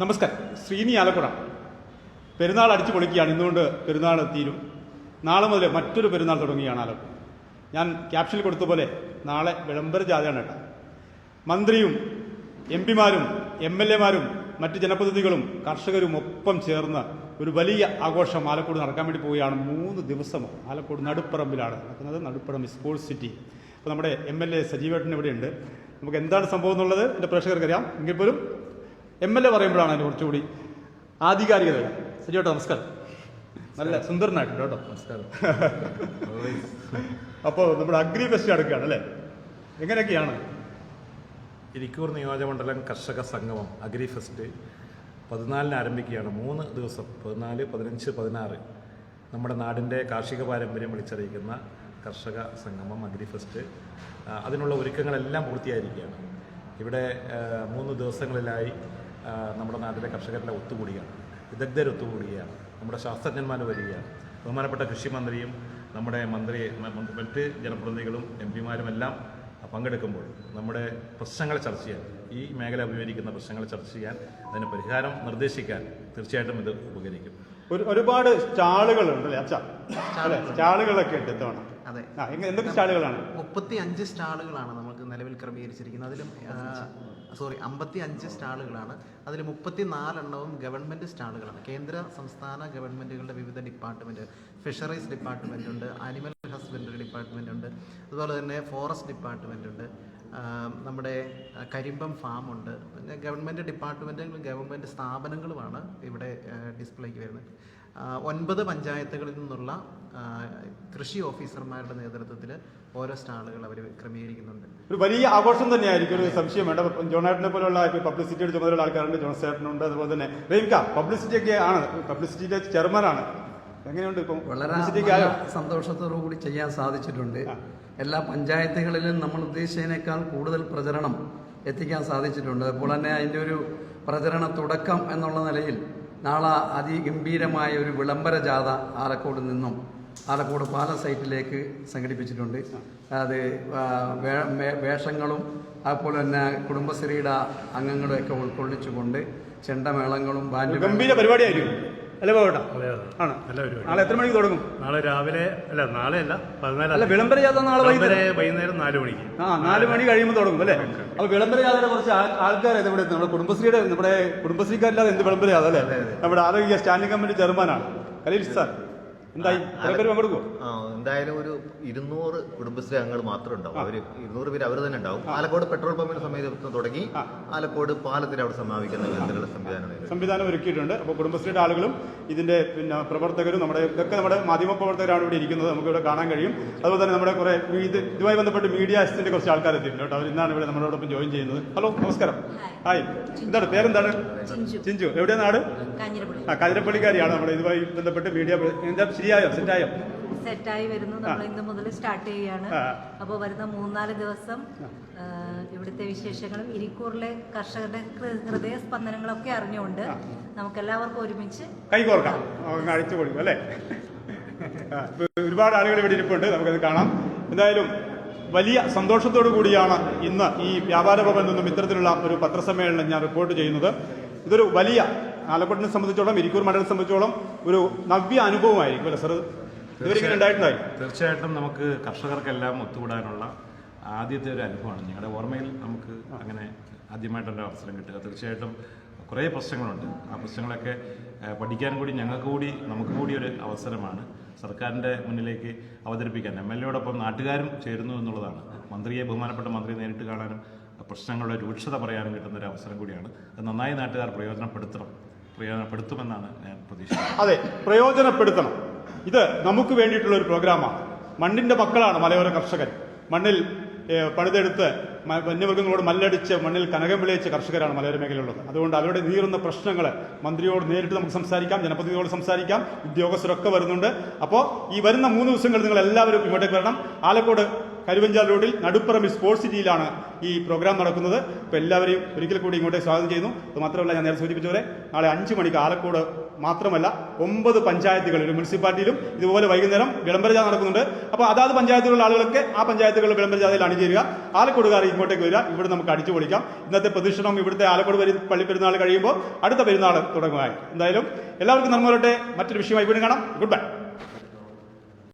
നമസ്കാരം. ശ്രീനി ആലക്കുട പെരുന്നാൾ അടിച്ചു പൊളിക്കുകയാണ്. ഇന്നുകൊണ്ട് പെരുന്നാൾ തീരും. നാളെ മുതൽ മറ്റൊരു പെരുന്നാൾ തുടങ്ങുകയാണ് ആലക്കുട ഞാൻ ക്യാപ്ഷനിൽ കൊടുത്ത പോലെ നാളെ വിളംബര ജാഥയാണ് കേട്ടോ. മന്ത്രിയും എം പിമാരും എം എൽ എമാരും മറ്റ് ജനപ്രതിനിധികളും കർഷകരും ഒപ്പം ചേർന്ന് ഒരു വലിയ ആഘോഷം ആലക്കോട് നടക്കാൻ വേണ്ടി പോവുകയാണ്. മൂന്ന് ദിവസം ആലക്കോട് നടുപ്പറമ്പിലാണ് നടക്കുന്നത്. നടുപ്പറമ്പ് സ്പോർട്സ് സിറ്റി അപ്പോൾ നമ്മുടെ എം എൽ എ സജീവേട്ടൻ ഇവിടെയുണ്ട്. നമുക്ക് എന്താണ് സംഭവം എന്നുള്ളത് എന്റെ പ്രേക്ഷകർക്കറിയാം. എങ്കിൽ പോലും എം എൽ എ പറയുമ്പോഴാണ് അതിന് കുറച്ചുകൂടി ആധികാരികത. സജീവേട്ട നമസ്കാരം. നല്ല സുന്ദരനായിട്ടുണ്ട് കേട്ടോ. നമസ്കാരം. അപ്പോൾ നമ്മുടെ അഗ്രി ഫെസ്റ്റ് അടുക്കുകയാണ് അല്ലേ? എങ്ങനെയൊക്കെയാണ്? ഇരിക്കൂർ നിയോജകമണ്ഡലം കർഷക സംഗമം അഗ്രി ഫെസ്റ്റ് പതിനാലിന് ആരംഭിക്കുകയാണ്. മൂന്ന് ദിവസം പതിനാല് പതിനഞ്ച് പതിനാറ്. നമ്മുടെ നാടിന്റെ കാർഷിക പാരമ്പര്യം വിളിച്ചറിയിക്കുന്ന കർഷക സംഗമം അഗ്രി ഫെസ്റ്റ്. അതിനുള്ള ഒരുക്കങ്ങളെല്ലാം പൂർത്തിയായിരിക്കുകയാണ്. ഇവിടെ മൂന്ന് ദിവസങ്ങളിലായി നമ്മുടെ നാട്ടിലെ കർഷകരെല്ലാം ഒത്തുകൂടിയാണ്. വിദഗ്ധർ ഒത്തുകൂടുകയാണ് നമ്മുടെ ശാസ്ത്രജ്ഞന്മാർ വരികയാണ് ബഹുമാനപ്പെട്ട കൃഷിമന്ത്രിയും നമ്മുടെ മന്ത്രി മറ്റ് ജനപ്രതിനിധികളും എം പിമാരും എല്ലാം പങ്കെടുക്കുമ്പോൾ നമ്മുടെ പ്രശ്നങ്ങൾ ചർച്ച ചെയ്യാൻ ഈ മേഖല അഭിമുഖീകരിക്കുന്ന പ്രശ്നങ്ങൾ ചർച്ച ചെയ്യാൻ അതിന് പരിഹാരം നിർദ്ദേശിക്കാൻ തീർച്ചയായിട്ടും ഇത് ഉപകരിക്കും. ഒരു ഒരുപാട് സ്റ്റാളുകളുണ്ട് അല്ലേ അച്ഛാ? സ്റ്റാളുകളൊക്കെ ഉണ്ട് ഇത്തവണ. അതെ. എന്തൊക്കെ സ്റ്റാളുകളാണ്? മുപ്പത്തി അഞ്ച് സ്റ്റാളുകളാണ് നിലവിൽ ക്രമീകരിച്ചിരിക്കുന്നത്. അതിലും സോറി അമ്പത്തി അഞ്ച് സ്റ്റാളുകളാണ്. അതിൽ മുപ്പത്തി നാലെണ്ണവും ഗവൺമെന്റ് സ്റ്റാളുകളാണ്. കേന്ദ്ര സംസ്ഥാന ഗവൺമെന്റുകളുടെ വിവിധ ഡിപ്പാർട്ട്മെന്റ് ഫിഷറീസ് ഡിപ്പാർട്ട്മെന്റ് ഉണ്ട് ആനിമൽ ഹസ്ബൻഡറി ഡിപ്പാർട്ട്മെന്റ് ഉണ്ട് അതുപോലെ തന്നെ ഫോറസ്റ്റ് ഡിപ്പാർട്ട്മെന്റ് ഉണ്ട്. ആ, നമ്മുടെ കരിമ്പം ഫാമുണ്ട്. പിന്നെ ഗവൺമെന്റ് ഡിപ്പാർട്ട്മെന്റുകളും ഗവൺമെന്റ് സ്ഥാപനങ്ങളുമാണ് ഇവിടെ ഡിസ്പ്ലേക്ക് വരുന്നത്. ഒൻപത് പഞ്ചായത്തുകളിൽ നിന്നുള്ള കൃഷി ഓഫീസർമാരുടെ നേതൃത്വത്തിൽ ഓരോ സ്റ്റാളുകൾ അവർ ക്രമീകരിക്കുന്നുണ്ട്. ഒരു വലിയ ആഘോഷം തന്നെയായിരിക്കും. ഒരു സംശയം വേണ്ട. ജോണാട്ടിനെ പോലുള്ള പബ്ലിസിറ്റിയുടെ ചുമതലയുള്ള ആൾക്കാരുണ്ട്. ജോൺ സേട്ടനുണ്ട്. അതുപോലെ തന്നെ പബ്ലിസിറ്റി ഒക്കെ ആണ്. പബ്ലിസിറ്റിയുടെ ചെയർമാനാണ്. എങ്ങനെയുണ്ട് ഇപ്പം വളരെ സന്തോഷത്തോടു കൂടി ചെയ്യാൻ സാധിച്ചിട്ടുണ്ട്. എല്ലാ പഞ്ചായത്തുകളിലും നമ്മൾ ഉദ്ദേശിച്ചതിനേക്കാൾ കൂടുതൽ പ്രചരണം എത്തിക്കാൻ സാധിച്ചിട്ടുണ്ട്. അപ്പോൾ തന്നെ അതിന്റെ ഒരു പ്രചരണ തുടക്കം എന്നുള്ള നിലയിൽ നാളെ അതിഗംഭീരമായ ഒരു വിളംബര ജാഥ ആലക്കോട് നിന്നും ആലക്കോട് പാല സൈറ്റിലേക്ക് സംഘടിപ്പിച്ചിട്ടുണ്ട്. അത് വേഷങ്ങളും അതുപോലെ തന്നെ കുടുംബശ്രീയുടെ അംഗങ്ങളും ഒക്കെ ഉൾക്കൊള്ളിച്ചുകൊണ്ട് ചെണ്ടമേളങ്ങളും ബാൻഡ് ഗംഭീര പരിപാടിയായിരിക്കും. അല്ലേ പോകട്ടെ ആണ്. നാളെ എത്ര മണിക്ക് തുടങ്ങും? നാളെ രാവിലെ അല്ല നാളെ അല്ല അല്ല വിളംബര ജാഥ നാളെ വൈകുന്നേരം? നാല് മണിക്ക്. ആ നാല് മണി കഴിയുമ്പോൾ തുടങ്ങും അല്ലേ? അപ്പൊ വിളംബര ജാഥയുടെ കുറച്ച് ആൾക്കാരെ ഇവിടെ എത്തും. നമ്മുടെ കുടുംബശ്രീയുടെ നമ്മുടെ കുടുംബശ്രീക്കാരില്ലാതെ എന്ത് വിളംബര ജാഥ അല്ലേ? നമ്മുടെ ആരോഗ്യ സ്റ്റാൻഡിംഗ് കമ്മിറ്റി ചെയർമാനാണ്. കലീൽ സാർ. എന്തായാലും ഒരു ഇരുന്നൂറ് കുടുംബശ്രീ അംഗങ്ങൾ മാത്രം ഉണ്ടാവും അവർ ഇരുന്നൂറ് പേര് അവർ തന്നെ ഉണ്ടാവും. ആലക്കോട് പെട്രോൾ പമ്പിന് സമീപത്ത് തുടങ്ങി ആലക്കോട് പാലത്തിന് അവിടെ സമാപിക്കുന്ന വിധത്തിലുള്ള സംവിധാനം സംവിധാനം ഒരുക്കിയിട്ടുണ്ട്. അപ്പോൾ കുടുംബശ്രീയുടെ ആളുകളും ഇതിന്റെ പിന്നെ പ്രവർത്തകരും നമ്മുടെ ഇതൊക്കെ നമ്മുടെ മാധ്യമ പ്രവർത്തകരാണ് ഇവിടെ ഇരിക്കുന്നത്. നമുക്ക് ഇവിടെ കാണാൻ കഴിയും. അതുപോലെ തന്നെ നമ്മുടെ കുറെ ഇത് ഇതുമായി ബന്ധപ്പെട്ട് മീഡിയ അസിസ്റ്റന്റ് കുറച്ച് ആൾക്കാർ എത്തിയിട്ടുണ്ട് കേട്ടോ. അവർ ഇന്നാണ് ഇവിടെ നമ്മളോടൊപ്പം ജോയിൻ ചെയ്യുന്നത്. ഹലോ നമസ്കാരം. ഹായ്. എന്താണ് പേരെന്താണ്? ചിഞ്ചു. എവിടെയാണ് നാട്? കാഞ്ഞിരപ്പള്ളി. ആ കാഞ്ഞിരപ്പള്ളിക്കാരിയാണ് നമ്മുടെ ഇതുമായി ബന്ധപ്പെട്ട് മീഡിയ എന്താ ശരിയായോ? സെറ്റായോ? സെറ്റായി വരുന്നു. നമ്മൾ ഇന്ന് മുതൽ സ്റ്റാർട്ട് ചെയ്യുകയാണ്. അപ്പോൾ വരുന്ന മൂന്നാൽ ദിവസം ഇവിടുത്തെ വിശേഷങ്ങളും ഇരിക്കൂറിലെ കർഷകരുടെ ഹൃദയ സ്പന്ദനങ്ങളൊക്കെ അറിഞ്ഞുകൊണ്ട് നമുക്ക് എല്ലാവർക്കും ഒരുമിച്ച് കൈകോർക്കാം അഴിച്ചു കൊടുക്കും അല്ലേ? ഒരുപാട് ആളുകൾ ഇവിടെ ഇരിപ്പുണ്ട്. നമുക്കത് കാണാം. എന്തായാലും വലിയ സന്തോഷത്തോടു കൂടിയാണ് ഇന്ന് ഈ വ്യാപാര ഭവനിൽ നിന്നും ഇത്തരത്തിലുള്ള ഒരു പത്രസമ്മേളനം ഞാൻ റിപ്പോർട്ട് ചെയ്യുന്നത്. ഇതൊരു വലിയ ആലക്കോട്ടിനെ സംബന്ധിച്ചോളം ഇരിക്കൂർ മണ്ഡലത്തെ സംബന്ധിച്ചോളം ഒരു നവ്യ അനുഭവമായിരിക്കും അല്ലേ സാർ ഇതുവരെ ഉണ്ടായിട്ടുണ്ടായി? തീർച്ചയായിട്ടും നമുക്ക് കർഷകർക്കെല്ലാം ഒത്തുകൂടാനുള്ള ആദ്യത്തെ ഒരു അനുഭവമാണ്. ഞങ്ങളുടെ ഓർമ്മയിൽ നമുക്ക് അങ്ങനെ ആദ്യമായിട്ടൊരു അവസരം കിട്ടുക. തീർച്ചയായിട്ടും കുറേ പ്രശ്നങ്ങളുണ്ട്. ആ പ്രശ്നങ്ങളൊക്കെ പഠിക്കാൻ കൂടി ഞങ്ങൾക്ക് കൂടി നമുക്ക് കൂടി ഒരു അവസരമാണ് സർക്കാരിന്റെ മുന്നിലേക്ക് അവതരിപ്പിക്കാൻ. എം എൽ എയോടൊപ്പം നാട്ടുകാരും ചേരുന്നു എന്നുള്ളതാണ്. മന്ത്രിയെ ബഹുമാനപ്പെട്ട മന്ത്രിയെ നേരിട്ട് കാണാനും പ്രശ്നങ്ങളുടെ രൂക്ഷത പറയാനും കിട്ടുന്ന ഒരു അവസരം കൂടിയാണ്. അത് നന്നായി നാട്ടുകാർ പ്രയോജനപ്പെടുത്തണം. പ്രയോജനപ്പെടുത്തുമെന്നാണ് ഞാൻ പ്രതീക്ഷിക്കുന്നത്. അതെ പ്രയോജനപ്പെടുത്തണം. ഇത് നമുക്ക് വേണ്ടിയിട്ടുള്ള ഒരു പ്രോഗ്രാമാണ് മണ്ണിന്റെ മക്കളാണ് മലയോര കർഷകർ മണ്ണിൽ പണിതെടുത്ത് വന്യമൃഗങ്ങളോട് മല്ലടിച്ച് മണ്ണിൽ കനകം വിളയിച്ച കർഷകരാണ് മലയോര മേഖലയിലുള്ളത്. അതുകൊണ്ട് അവരുടെ നീറുന്ന പ്രശ്നങ്ങൾ മന്ത്രിയോട് നേരിട്ട് നമുക്ക് സംസാരിക്കാം ജനപ്രതിനിധിയോട് സംസാരിക്കാം ഉദ്യോഗസ്ഥരൊക്കെ വരുന്നുണ്ട്. അപ്പോൾ ഈ വരുന്ന മൂന്ന് ദിവസങ്ങൾ നിങ്ങൾ എല്ലാവരും ഇങ്ങോട്ടേക്ക് വരണം. ആലക്കോട് കരുവഞ്ചാൽ റോഡിൽ നടുപ്പറമ്പിൽ സ്പോർട്സ് സിറ്റിയിലാണ് ഈ പ്രോഗ്രാം നടക്കുന്നത്. അപ്പോൾ എല്ലാവരെയും ഒരിക്കൽ കൂടി ഇങ്ങോട്ടേക്ക് സ്വാഗതം ചെയ്യുന്നു. അത് മാത്രമല്ല ഞാൻ നേരെ സൂചിപ്പിച്ച പോലെ നാളെ അഞ്ച് മണിക്ക് ആലക്കോട് മാത്രമല്ല ഒമ്പത് പഞ്ചായത്തുകളിലും മുനിസിപ്പാലിറ്റിയിലും ഇതുപോലെ വൈകുന്നേരം വിളംബരജാഥ നടക്കുന്നുണ്ട്. അപ്പോൾ അതാത് പഞ്ചായത്തുകളിലെ ആളുകളൊക്കെ ആ പഞ്ചായത്തുകളിൽ വിളംബരജാഥയിൽ അണിചേരുക. ആലക്കോടുകാർ ഇങ്ങോട്ടേക്ക് വരിക. ഇവിടെ നമുക്ക് അടിച്ചു പൊളിക്കാം. ഇന്നത്തെ പ്രദക്ഷിണം ഇവിടുത്തെ ആലക്കോട് പരി പള്ളി പെരുന്നാൾ കഴിയുമ്പോൾ അടുത്ത പെരുന്നാൾ തുടങ്ങുമായി എന്തായാലും എല്ലാവർക്കും നന്മ വരട്ടെ. മറ്റൊരു വിഷയമായി വീണ്ടും കാണാം. Good bye